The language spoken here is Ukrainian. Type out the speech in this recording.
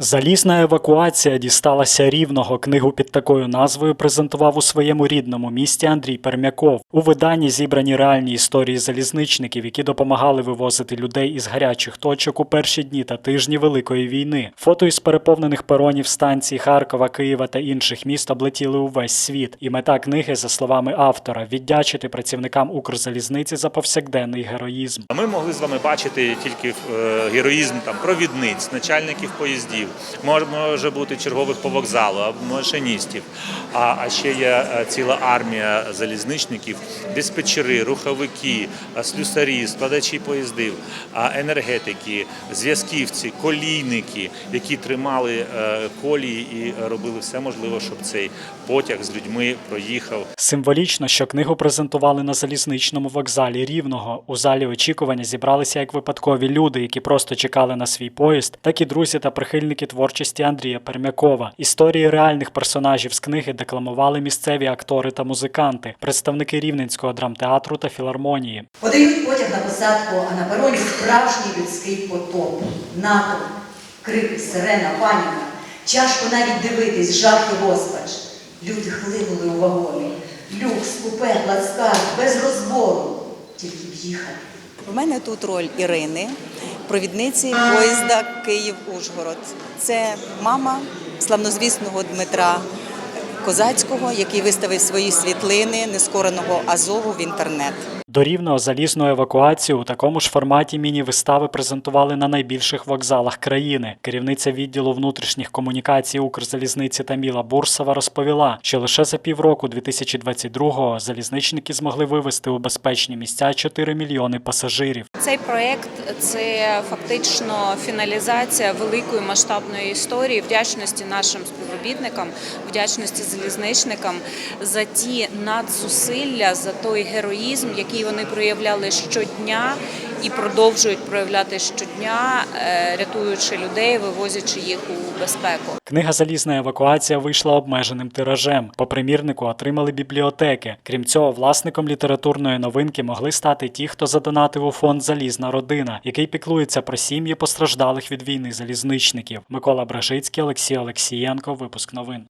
Залізна евакуація дісталася рівного. Книгу під такою назвою презентував у своєму рідному місті Андрій Пермяков. У виданні зібрані реальні історії залізничників, які допомагали вивозити людей із гарячих точок у перші дні та тижні Великої війни. Фото із переповнених перонів станцій Харкова, Києва та інших міст облетіли увесь світ. І мета книги, за словами автора, віддячити працівникам Укрзалізниці за повсякденний героїзм. Ми могли з вами бачити тільки е, героїзм там провідниць, начальників поїздів, мож- може бути чергових по вокзалу, машиністів. А, а ще є е, ціла армія залізничників, диспетчери, руховики, е, слюсарі, складачі поїздів, енергетики, зв'язківці, колійники, які тримали е, колії і робили все можливе, щоб цей потяг з людьми проїхав. Символічно, що книгу презентували на залізничному вокзалі Рівного. У залі очікування зібралися як випадкові люди, які просто чекали на свій поїзд, так і друзі та прихильники творчості Андрія Пермякова. Історії реальних персонажів з книги декламували місцеві актори та музиканти, представники Рівненського драмтеатру та філармонії. Подають потяг на посадку, а на пероні справжній людський потоп. Натовп, крики, сирена, паніка. Тяжко навіть дивитись, жах і розпач. Люди хлинули у вагоні. Люкс, купе, плацкарт, без розбору. Тільки б їхати. У мене тут роль Ірини, провідниці поїзда Київ-Ужгород. Це мама славнозвісного Дмитра Козацького, який виставив свої світлини нескореного Азову в інтернет. До залізну евакуацію у такому ж форматі міні-вистави презентували на найбільших вокзалах країни. Керівниця відділу внутрішніх комунікацій Укрзалізниці Таміла Бурсова розповіла, що лише за півроку 2022-го залізничники змогли вивезти у безпечні місця 4 мільйони пасажирів. Цей проект це фактично фіналізація великої масштабної історії вдячності нашим співробітникам, вдячності залізничникам за ті надзусилля, за той героїзм, який вони проявляли щодня і продовжують проявляти щодня, е, рятуючи людей, вивозячи їх у безпеку. Книга Залізна евакуація вийшла обмеженим тиражем. По примірнику отримали бібліотеки. Крім цього, власником літературної новинки могли стати ті, хто задонатив у фонд Залізна родина, який піклується про сім'ї постраждалих від війни залізничників. Микола Бражицький, Олексій Олексієнко. Випуск новин.